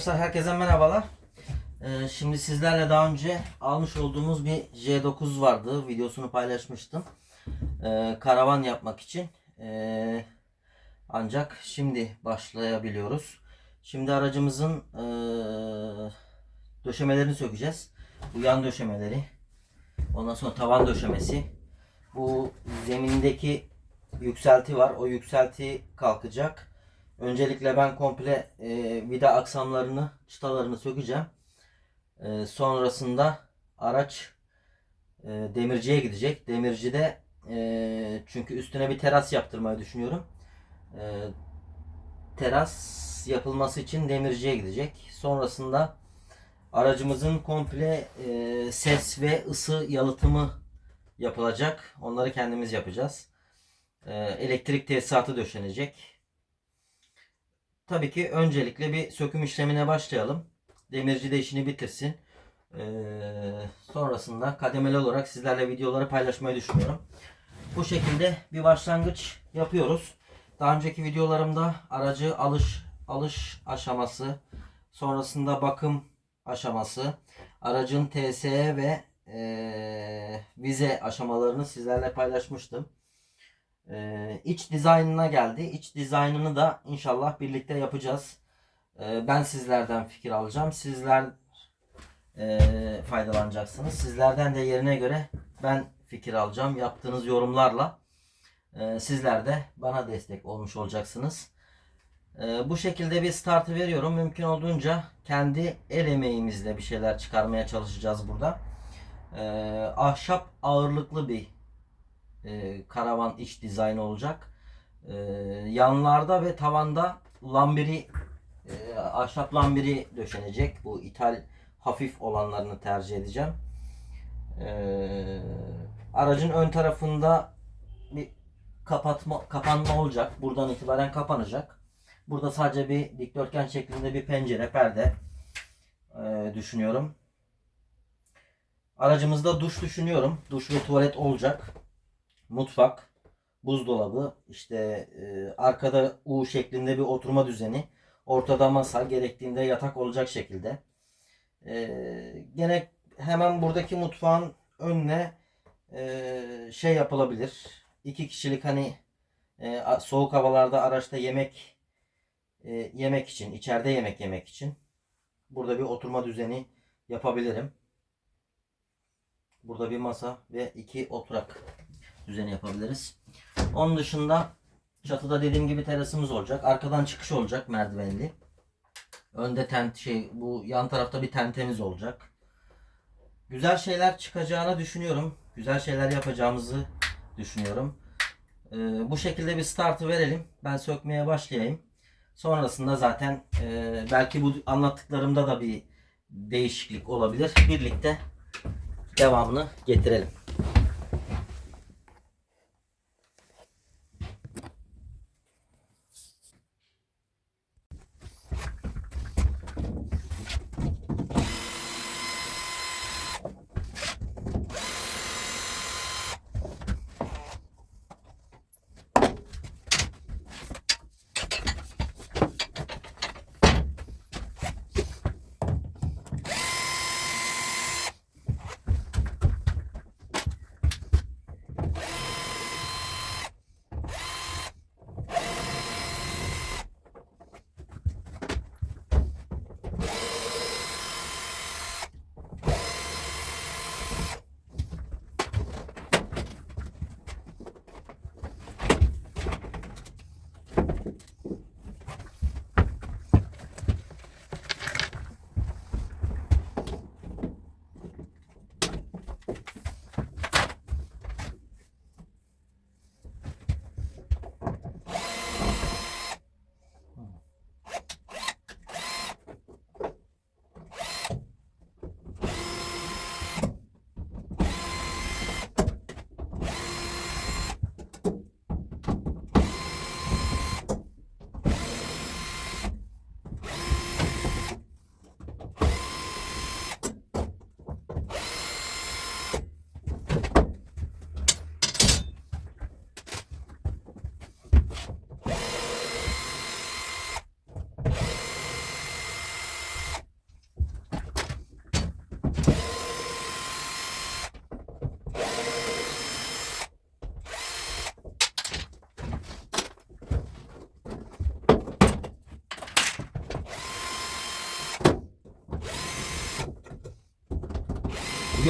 Arkadaşlar herkese merhabalar. Ee, şimdi sizlerle daha önce almış olduğumuz bir J9 vardı. Videosunu paylaşmıştım. Ee, karavan yapmak için. Ee, ancak şimdi başlayabiliyoruz. Şimdi aracımızın ee, döşemelerini sökeceğiz. Bu yan döşemeleri. Ondan sonra tavan döşemesi. Bu zemindeki yükselti var. O yükselti kalkacak. Öncelikle ben komple e, vida aksamlarını, çıtalarını sökeceğim. E, sonrasında araç e, demirciye gidecek. Demircide e, çünkü üstüne bir teras yaptırmayı düşünüyorum. E, teras yapılması için demirciye gidecek. Sonrasında aracımızın komple e, ses ve ısı yalıtımı yapılacak. Onları kendimiz yapacağız. E, elektrik tesisatı döşenecek. Tabii ki öncelikle bir söküm işlemine başlayalım. Demirci de işini bitirsin. Ee, sonrasında kademeli olarak sizlerle videoları paylaşmayı düşünüyorum. Bu şekilde bir başlangıç yapıyoruz. Daha önceki videolarımda aracı alış alış aşaması, sonrasında bakım aşaması, aracın TSE ve eee, vize aşamalarını sizlerle paylaşmıştım. Ee, iç dizaynına geldi. İç dizaynını da inşallah birlikte yapacağız. Ee, ben sizlerden fikir alacağım. Sizler e, faydalanacaksınız. Sizlerden de yerine göre ben fikir alacağım. Yaptığınız yorumlarla e, sizler de bana destek olmuş olacaksınız. E, bu şekilde bir startı veriyorum. Mümkün olduğunca kendi el emeğimizle bir şeyler çıkarmaya çalışacağız burada. E, ahşap ağırlıklı bir e, karavan iç dizaynı olacak. E, yanlarda ve tavanda lambiri e, ahşap lambiri döşenecek. Bu ithal hafif olanlarını tercih edeceğim. E, aracın ön tarafında bir kapatma kapanma olacak. Buradan itibaren kapanacak. Burada sadece bir dikdörtgen şeklinde bir pencere, perde e, düşünüyorum. Aracımızda duş düşünüyorum. Duş ve tuvalet olacak mutfak, buzdolabı, işte e, arkada U şeklinde bir oturma düzeni, ortada masa, gerektiğinde yatak olacak şekilde. E, gene hemen buradaki mutfağın önüne e, şey yapılabilir. İki kişilik hani e, soğuk havalarda araçta yemek e, yemek için, içeride yemek yemek için burada bir oturma düzeni yapabilirim. Burada bir masa ve iki oturak düzeni yapabiliriz. Onun dışında çatıda dediğim gibi terasımız olacak. Arkadan çıkış olacak merdivenli. Önde tent şey bu yan tarafta bir tentemiz olacak. Güzel şeyler çıkacağını düşünüyorum. Güzel şeyler yapacağımızı düşünüyorum. Ee, bu şekilde bir startı verelim. Ben sökmeye başlayayım. Sonrasında zaten e, belki bu anlattıklarımda da bir değişiklik olabilir. Birlikte devamını getirelim.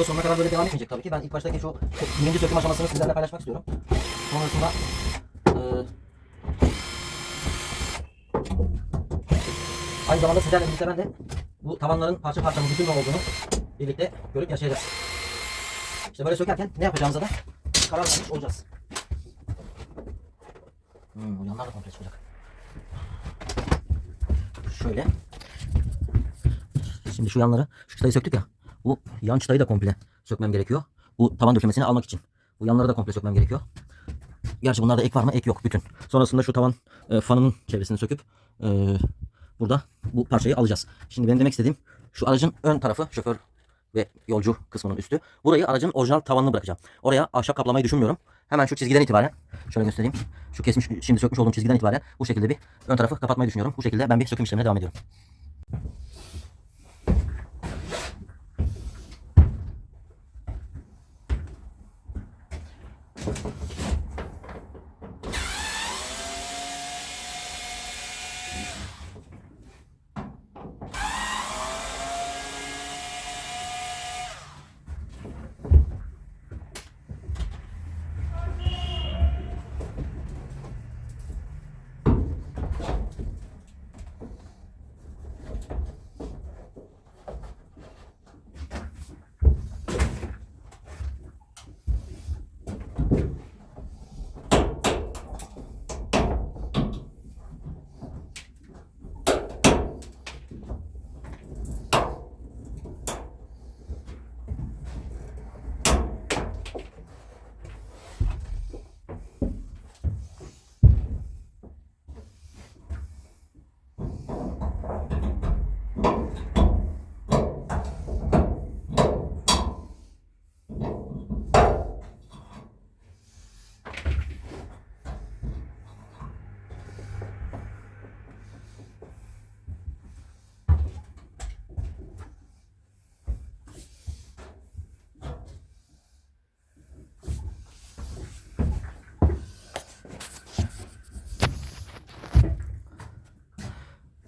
Video sonuna kadar böyle devam etmeyecek tabii ki. Ben ilk baştaki şu birinci söküm aşamasını sizlerle paylaşmak istiyorum. Sonrasında eee aynı zamanda sizlerle birlikte ben de bu tavanların parça parça bütün ne olduğunu birlikte görüp yaşayacağız. İşte böyle sökerken ne yapacağımıza da karar vermiş olacağız. Hmm, bu yanlar da komple çıkacak. Şöyle. Şimdi şu yanları, şu çıtayı söktük ya. Bu yan çıtayı da komple sökmem gerekiyor. Bu tavan döşemesini almak için. Bu yanları da komple sökmem gerekiyor. Gerçi bunlarda ek var mı? Ek yok bütün. Sonrasında şu tavan e, fanının çevresini söküp e, burada bu parçayı alacağız. Şimdi benim demek istediğim şu aracın ön tarafı şoför ve yolcu kısmının üstü. Burayı aracın orijinal tavanını bırakacağım. Oraya ahşap kaplamayı düşünmüyorum. Hemen şu çizgiden itibaren şöyle göstereyim. Şu kesmiş şimdi sökmüş olduğum çizgiden itibaren bu şekilde bir ön tarafı kapatmayı düşünüyorum. Bu şekilde ben bir söküm işlemine devam ediyorum.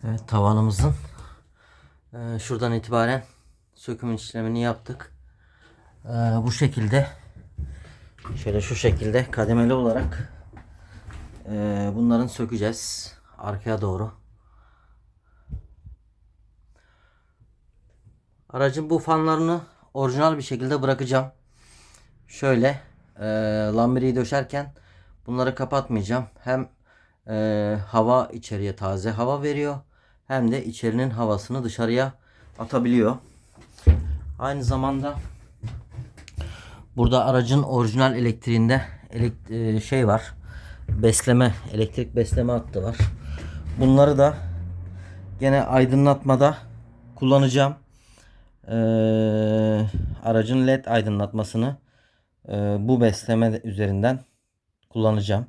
Evet tavanımızın e, şuradan itibaren söküm işlemini yaptık. E, bu şekilde şöyle şu şekilde kademeli olarak e, bunların sökeceğiz arkaya doğru. Aracın bu fanlarını orijinal bir şekilde bırakacağım. Şöyle e, lambiriyi döşerken bunları kapatmayacağım. Hem e, hava içeriye taze hava veriyor hem de içerinin havasını dışarıya atabiliyor. Aynı zamanda burada aracın orijinal elektriğinde elek, e, şey var. Besleme, elektrik besleme hattı var. Bunları da gene aydınlatmada kullanacağım. Ee, aracın led aydınlatmasını e, bu besleme üzerinden kullanacağım.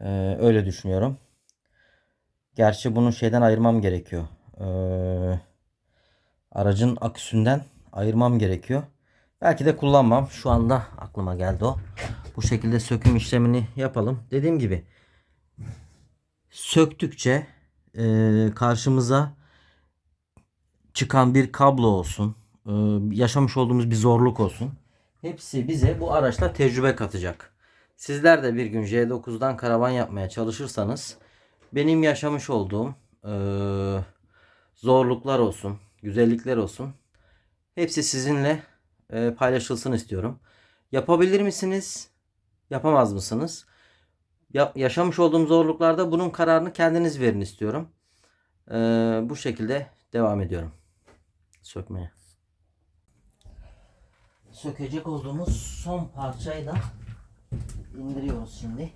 Ee, öyle düşünüyorum. Gerçi bunu şeyden ayırmam gerekiyor. Ee, aracın aküsünden ayırmam gerekiyor. Belki de kullanmam. Şu anda aklıma geldi o. Bu şekilde söküm işlemini yapalım. Dediğim gibi söktükçe e, karşımıza çıkan bir kablo olsun, e, yaşamış olduğumuz bir zorluk olsun. Hepsi bize bu araçta tecrübe katacak. Sizler de bir gün J9'dan karavan yapmaya çalışırsanız benim yaşamış olduğum e, zorluklar olsun, güzellikler olsun. Hepsi sizinle e, paylaşılsın istiyorum. Yapabilir misiniz? Yapamaz mısınız? Ya, yaşamış olduğum zorluklarda bunun kararını kendiniz verin istiyorum. E, bu şekilde devam ediyorum. Sökmeye. Sökecek olduğumuz son parçayı da indiriyoruz şimdi.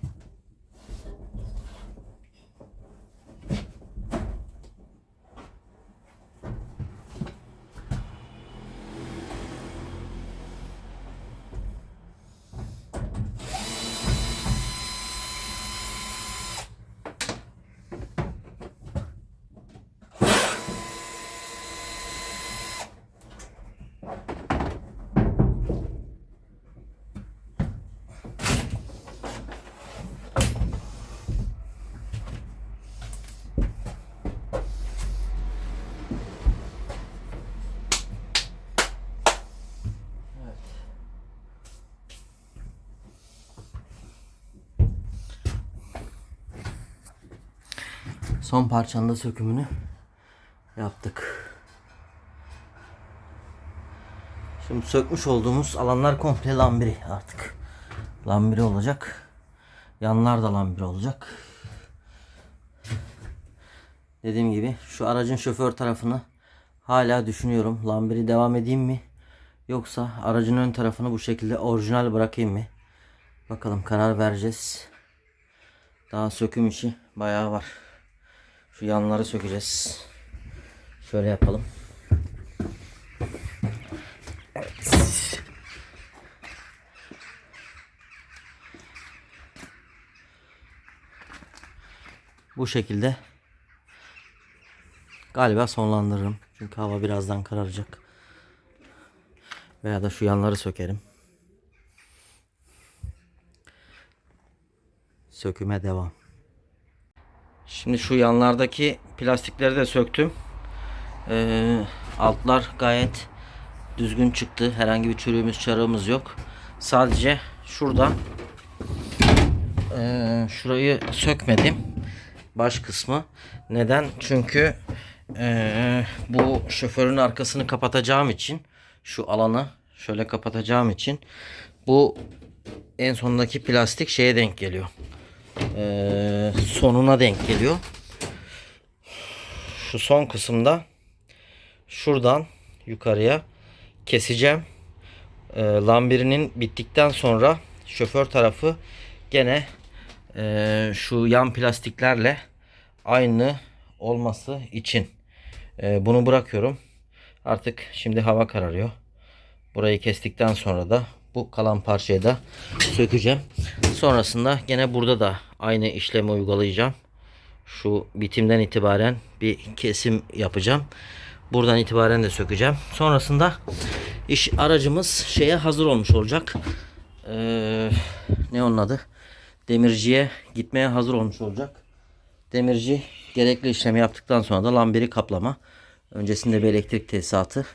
Son parçanın da sökümünü yaptık. Şimdi sökmüş olduğumuz alanlar komple lambiri artık. Lambiri olacak. Yanlar da lambiri olacak. Dediğim gibi şu aracın şoför tarafını hala düşünüyorum. Lambiri devam edeyim mi? Yoksa aracın ön tarafını bu şekilde orijinal bırakayım mı? Bakalım karar vereceğiz. Daha söküm işi bayağı var. Şu yanları sökeceğiz. Şöyle yapalım. Bu şekilde galiba sonlandırırım. Çünkü hava birazdan kararacak. Veya da şu yanları sökerim. Söküme devam. Şimdi şu yanlardaki plastikleri de söktüm. Ee, altlar gayet düzgün çıktı. Herhangi bir çürüğümüz çarığımız yok. Sadece şurada ee, şurayı sökmedim. Baş kısmı. Neden? Çünkü ee, bu şoförün arkasını kapatacağım için şu alanı şöyle kapatacağım için bu en sondaki plastik şeye denk geliyor. Ee, sonuna denk geliyor. Şu son kısımda şuradan yukarıya keseceğim. Ee, lambirinin bittikten sonra şoför tarafı gene e, şu yan plastiklerle aynı olması için e, bunu bırakıyorum. Artık şimdi hava kararıyor. Burayı kestikten sonra da bu kalan parçayı da sökeceğim. Sonrasında gene burada da aynı işlemi uygulayacağım. Şu bitimden itibaren bir kesim yapacağım. Buradan itibaren de sökeceğim. Sonrasında iş aracımız şeye hazır olmuş olacak. Ee, ne onun adı? Demirciye gitmeye hazır olmuş olacak. Demirci gerekli işlemi yaptıktan sonra da lambiri kaplama. Öncesinde bir elektrik tesisatı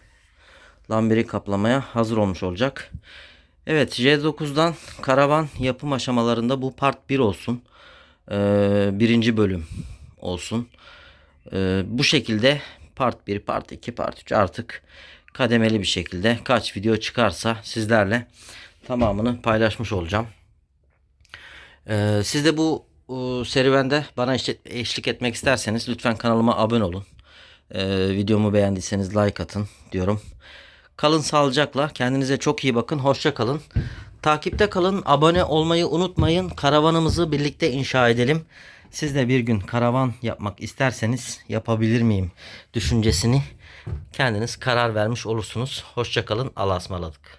lambiri kaplamaya hazır olmuş olacak. Evet J9'dan karavan yapım aşamalarında bu part 1 olsun. Ee, birinci bölüm olsun. Ee, bu şekilde part 1, part 2, part 3 artık kademeli bir şekilde kaç video çıkarsa sizlerle tamamını paylaşmış olacağım. Ee, siz de bu e, serüvende bana eşlik, etmek isterseniz lütfen kanalıma abone olun. Ee, videomu beğendiyseniz like atın diyorum. Kalın sağlıcakla. Kendinize çok iyi bakın. Hoşça kalın. Takipte kalın. Abone olmayı unutmayın. Karavanımızı birlikte inşa edelim. Siz de bir gün karavan yapmak isterseniz yapabilir miyim düşüncesini kendiniz karar vermiş olursunuz. Hoşça kalın. Allah'a ısmarladık.